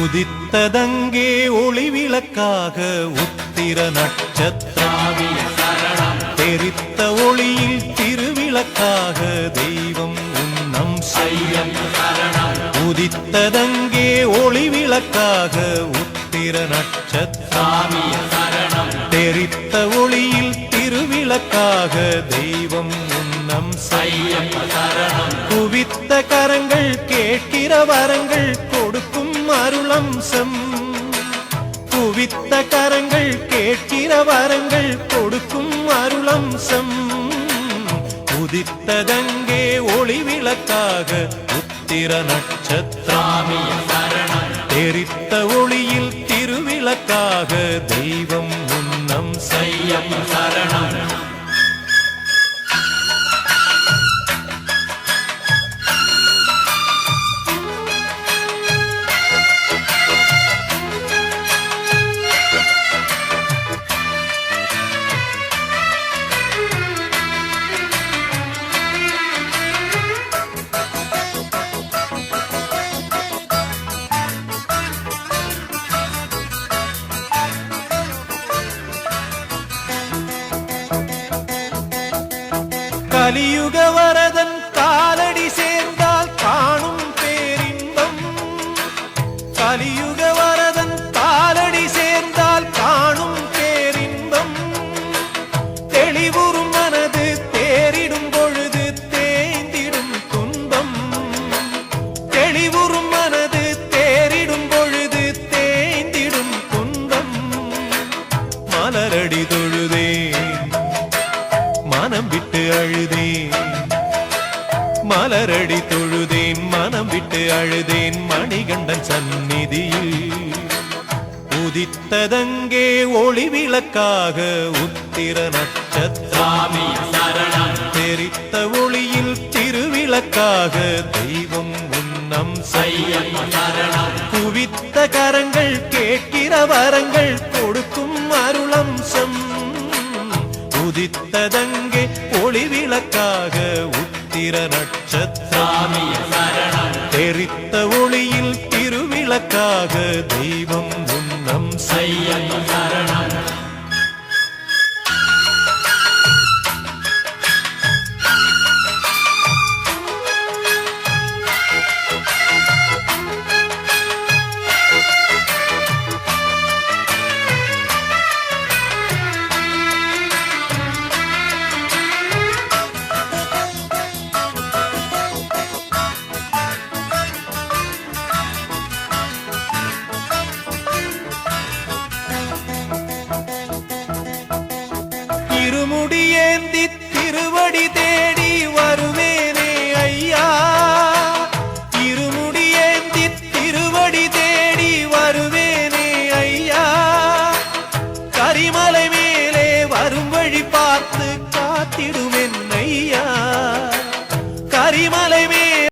உதித்ததங்கே ஒளிவிளக்காக உத்திர நட்சத்திராவிய சரணம். தெரித்த ஒளியில் திருவிளக்காக தெய்வம் உன்னம் செய்யம் உதித்ததங்கே ஒளிவிளக்காக உத்திர நட்சத்திராவிய சரணம். தெரித்த ஒளியில் திருவிளக்காக தெய்வம் உன்னம் செய்யம் குவித்த கரங்கள் கேட்கிற வரங்கள் அருளம்சம் குவித்த கரங்கள் கேட்கிற வரங்கள் கொடுக்கும் அருளம்சம். உதித்ததங்கே ஒளி விளக்காக உத்திர நட்சத்திராமி. தெரித்த ஒளியில் திருவிளக்காக தெய்வம் உன்னம் செய்யம் சரணம். கலியுக வரதன் காலடி சேர்ந்தால் காணும் பேரின்பம். கலியுக வரதன் காலடி சேர்ந்தால் காணும் பேரின்பம். தெளிவுறும் மனது தேரிடும் பொழுது தேய்ந்திடும் துன்பம். தெளிவுறும் மனது தேரிடும் பொழுது தேய்ந்திடும் துன்பம். மலரடி தொழுதே மனம் விட்டு அழுதேன். மலரடி தொழுதேன். மனம் விட்டு அழுதேன். மணிகண்டன் சந்நிதியில் உதித்ததங்கே ஒளி விளக்காக உத்திர நட்சத்திராமி தெரித்த ஒளியில் திருவிளக்காக தெய்வம் உன்னம் செய்ய. குவித்த கரங்கள் கேட்கிற வரங்கள் உதித்ததங்கே ஒளிவிளக்காக உத்திர நட்சத்திராமி தெரித்த ஒளியில் திருவிளக்காக தெய்வம் உன்னம் செய்யம் திருமுடியேந்தி திருவடி தேடி வரும்